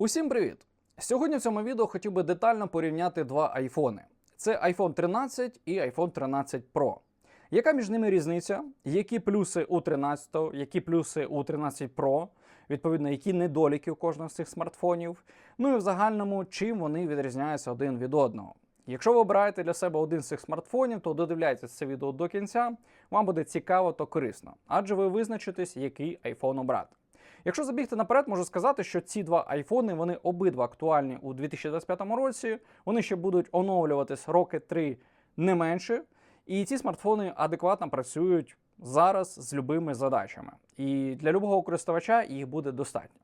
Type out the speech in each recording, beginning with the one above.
Усім привіт! Сьогодні в цьому відео хотів би детально порівняти два айфони: це iPhone 13 і iPhone 13 Pro. Яка між ними різниця? Які плюси у 13, які плюси у 13 Pro, відповідно, які недоліки у кожного з цих смартфонів. Ну і в загальному, чим вони відрізняються один від одного. Якщо ви обираєте для себе один з цих смартфонів, то додивляйтесь це відео до кінця. Вам буде цікаво та корисно, адже ви визначитесь, який iPhone обрати. Якщо забігти наперед, можу сказати, що ці два айфони вони обидва актуальні у 2025 році. Вони ще будуть оновлюватись роки 3 не менше. І ці смартфони адекватно працюють зараз з любими задачами. І для любого користувача їх буде достатньо.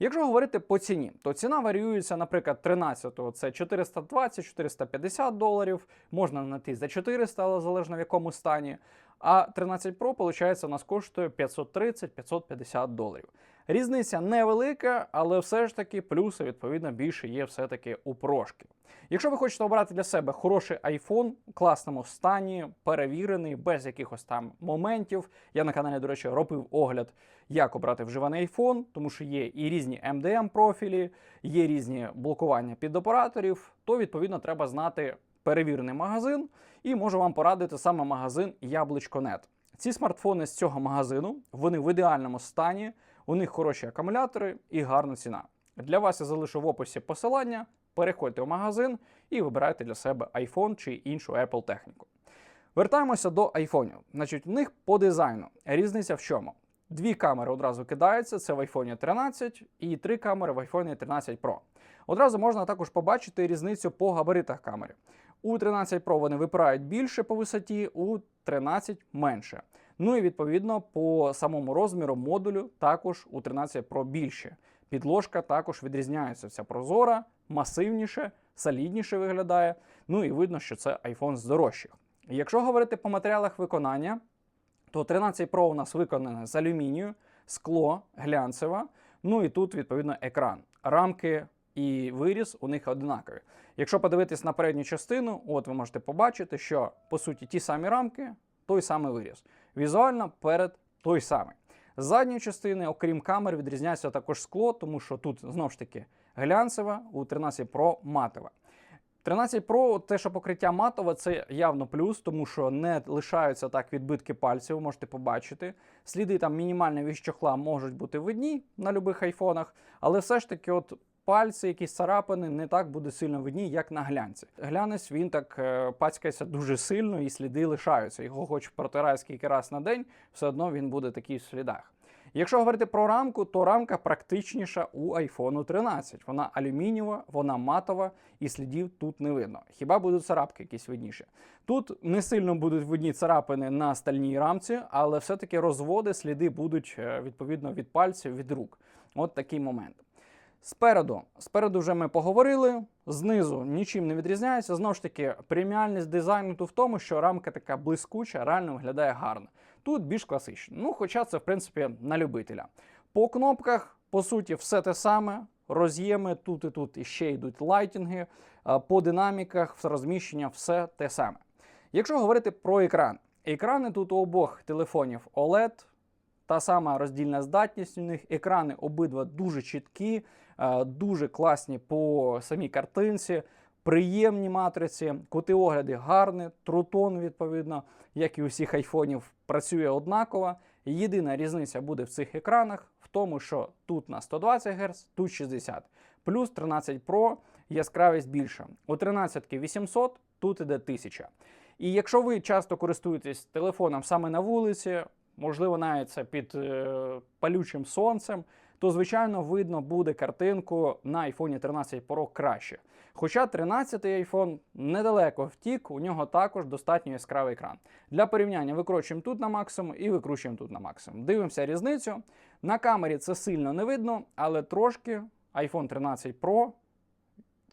Якщо говорити по ціні, то ціна варіюється, наприклад, 13-го це 420-450 доларів, можна знайти за 400, але залежно в якому стані. А 13 Pro, виходить, у нас коштує 530-550 доларів. Різниця невелика, але все ж таки плюси, відповідно, більше є все-таки у прошки. Якщо ви хочете обрати для себе хороший iPhone в класному стані, перевірений, без якихось там моментів. Я на каналі, до речі, робив огляд, як обрати вживаний iPhone, тому що є і різні MDM профілі, є різні блокування під операторів, то відповідно треба знати перевірений магазин, і можу вам порадити саме магазин Яблучко.нет. Ці смартфони з цього магазину вони в ідеальному стані, у них хороші акумулятори і гарна ціна. Для вас я залишу в описі посилання. Переходьте в магазин і вибирайте для себе iPhone чи іншу Apple техніку. Вертаємося до айфонів. Значить, в них по дизайну різниця в чому? Дві камери одразу кидаються, це в iPhone 13 і три камери в iPhone 13 Pro. Одразу можна також побачити різницю по габаритах камери. У 13 Pro вони випирають більше по висоті, у 13 менше. Ну і відповідно по самому розміру модулю також у 13 Pro більше. Підложка також відрізняється. Вся прозора, масивніше, солідніше виглядає. Ну і видно, що це iPhone з дорожчих. Якщо говорити по матеріалах виконання, то 13 Pro у нас виконане з алюмінію, скло, глянцева. Ну і тут, відповідно, екран. Рамки і виріз у них однакові. Якщо подивитись на передню частину, от ви можете побачити, що по суті ті самі рамки, той самий виріз. Візуально перед той самий. З задньої частини, окрім камер, відрізняється також скло, тому що тут знову ж таки глянцева, у 13 Pro матове. 13 Pro, те, що покриття матове, це явно плюс, тому що не лишаються так відбитки пальців, ви можете побачити. Сліди там мінімальні від чохла можуть бути видні на любих айфонах, але все ж таки, от пальці, якісь царапини, не так буде сильно видні, як на глянці. Глянець він так е, пацькається дуже сильно і сліди лишаються. Його хоч протирає скільки раз на день, все одно він буде такий в слідах. Якщо говорити про рамку, то рамка практичніша у iPhone 13. Вона алюмінієва, вона матова і слідів тут не видно. Хіба будуть царапки якісь видніші? Тут не сильно будуть видні царапини на стальній рамці, але все-таки розводи, сліди будуть е, відповідно від пальців, від рук. От такий момент. Спереду, спереду вже ми поговорили, знизу нічим не відрізняється. Знову ж таки, преміальність дизайну тут в тому, що рамка така блискуча, реально виглядає гарно. Тут більш класично. Ну, хоча це, в принципі, на любителя. По кнопках, по суті, все те саме. Роз'єми тут і тут іще йдуть лайтінги. По динаміках, розміщення, все те саме. Якщо говорити про екран, екрани тут у обох телефонів OLED, та сама роздільна здатність у них, екрани обидва дуже чіткі, дуже класні по самій картинці, приємні матриці, кути огляди гарні, трутон, відповідно, як і у всіх айфонів, працює однаково. Єдина різниця буде в цих екранах в тому, що тут на 120 Гц, тут 60. Плюс 13 Pro яскравість більша. У 13 800, тут іде 1000. І якщо ви часто користуєтесь телефоном саме на вулиці, можливо, навіть це під е, палючим сонцем, то, звичайно, видно буде картинку на iPhone 13 Pro краще. Хоча 13-й iPhone недалеко втік, у нього також достатньо яскравий екран. Для порівняння викручуємо тут на максимум і викручуємо тут на максимум. Дивимося різницю. На камері це сильно не видно, але трошки iPhone 13 Pro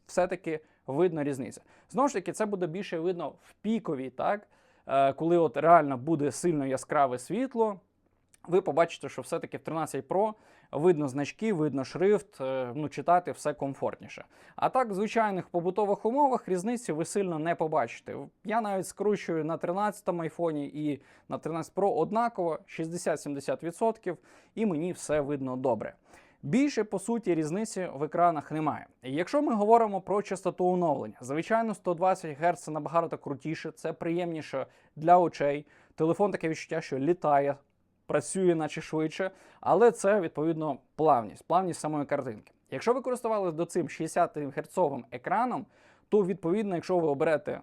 все-таки видно різниця. Знову ж таки, це буде більше видно в піковій, так? Е, коли от реально буде сильно яскраве світло, ви побачите, що все-таки в 13 Pro видно значки, видно шрифт, е, ну, читати все комфортніше. А так, в звичайних побутових умовах різниці ви сильно не побачите. Я навіть скручую на 13-му айфоні і на 13 Pro однаково 60-70%, і мені все видно добре. Більше по суті різниці в екранах немає. Якщо ми говоримо про частоту оновлення, звичайно, 120 Гц це набагато крутіше, це приємніше для очей. Телефон таке відчуття, що літає, працює, наче швидше, але це відповідно плавність, плавність самої картинки. Якщо ви користувалися до цим 60 Гц екраном, то відповідно, якщо ви оберете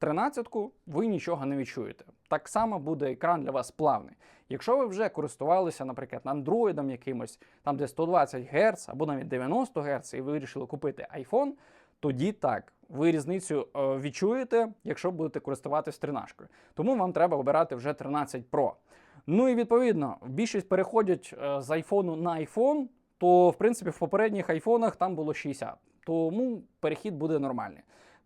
13-ку, ви нічого не відчуєте. Так само буде екран для вас плавний. Якщо ви вже користувалися, наприклад, андроїдом якимось, там де 120 Гц або навіть 90 Гц, і ви вирішили купити iPhone, тоді так, ви різницю е, відчуєте, якщо будете користуватись 13. Тому вам треба обирати вже 13 Pro. Ну і відповідно, більшість переходять е, з iPhone на iPhone, то в принципі в попередніх айфонах там було 60. Тому перехід буде нормальний.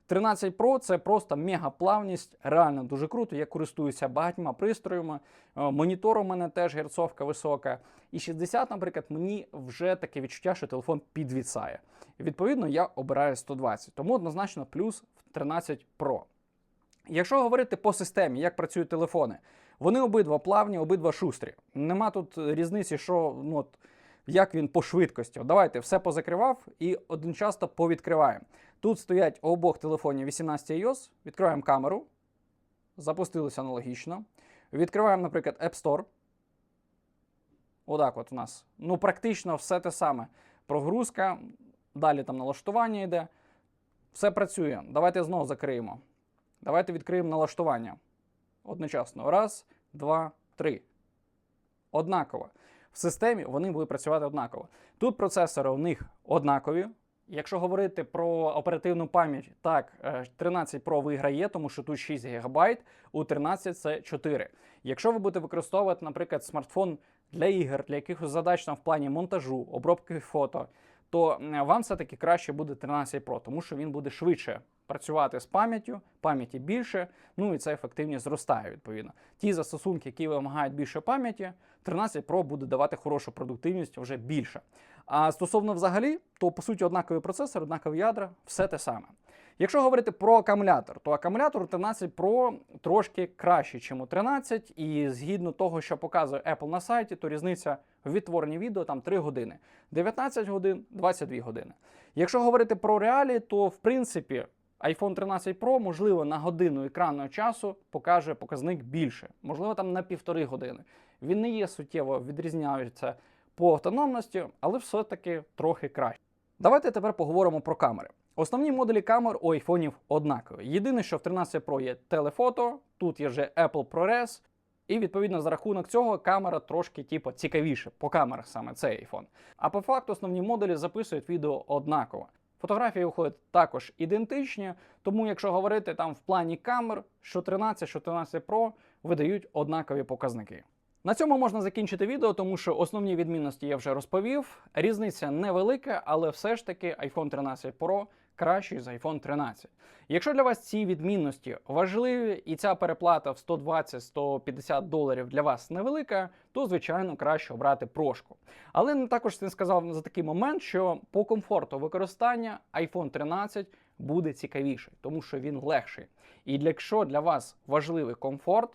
13 Pro це просто мегаплавність, реально дуже круто. Я користуюся багатьма пристроями. Е, Монітор у мене теж герцовка висока. І 60, наприклад, мені вже таке відчуття, що телефон підвісає. Відповідно я обираю 120. Тому однозначно плюс в 13 Pro. Якщо говорити по системі, як працюють телефони, вони обидва плавні, обидва шустрі. Нема тут різниці, що ну, от, як він по швидкості. От Давайте все позакривав і один часто повідкриваємо. Тут стоять у обох телефонів 18 iOS, відкриваємо камеру, запустилися аналогічно. Відкриваємо, наприклад, App Store. Отак от у нас. Ну, практично все те саме. Прогрузка, далі там налаштування йде. Все працює. Давайте знову закриємо. Давайте відкриємо налаштування. Одночасно. Раз, два, три. Однаково. В системі вони будуть працювати однаково. Тут процесори у них однакові. Якщо говорити про оперативну пам'ять, так, е, 13 Pro виграє, тому що тут 6 ГБ, у 13 це 4. Якщо ви будете використовувати, наприклад, смартфон для ігор, для якихось задач там в плані монтажу, обробки фото, то вам все-таки краще буде 13 Pro, тому що він буде швидше працювати з пам'яттю, пам'яті більше, ну і це ефективність зростає відповідно. Ті застосунки, які вимагають більше пам'яті, 13 Pro буде давати хорошу продуктивність вже більше. А стосовно взагалі, то по суті однаковий процесор, однакові ядра, все те саме. Якщо говорити про акумулятор, то акумулятор у 13 Pro трошки кращий, ніж у 13, і згідно того, що показує Apple на сайті, то різниця в відтворенні відео там 3 години, 19 годин, 22 години. Якщо говорити про реалії, то в принципі iPhone 13 Pro, можливо, на годину екранного часу покаже показник більше, можливо, там на півтори години. Він не є суттєво відрізняється по автономності, але все-таки трохи краще. Давайте тепер поговоримо про камери. Основні модулі камер у айфонів однакові. Єдине, що в 13 Pro є телефото, тут є вже Apple ProRes, і відповідно за рахунок цього камера трошки типу, цікавіше по камерах саме цей iPhone. А по факту основні модулі записують відео однаково. Фотографії виходять також ідентичні, тому якщо говорити там в плані камер, що 13, що 13 Pro видають однакові показники. На цьому можна закінчити відео, тому що основні відмінності я вже розповів. Різниця невелика, але все ж таки iPhone 13 Pro кращий за iPhone 13. Якщо для вас ці відмінності важливі і ця переплата в 120-150 доларів для вас невелика, то звичайно краще обрати прошку. Але також не сказав за такий момент, що по комфорту використання iPhone 13 буде цікавіший, тому що він легший. І для- якщо для вас важливий комфорт,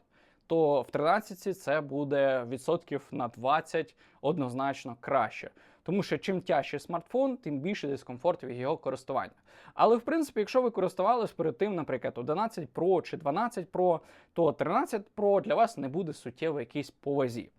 то в 13 це буде відсотків на 20 однозначно краще. Тому що чим тяжчий смартфон, тим більше дискомфорт від його користування. Але в принципі, якщо ви користувались перед тим, наприклад, 11 Pro чи 12 Pro, то 13 Pro для вас не буде суттєво якийсь по вазі.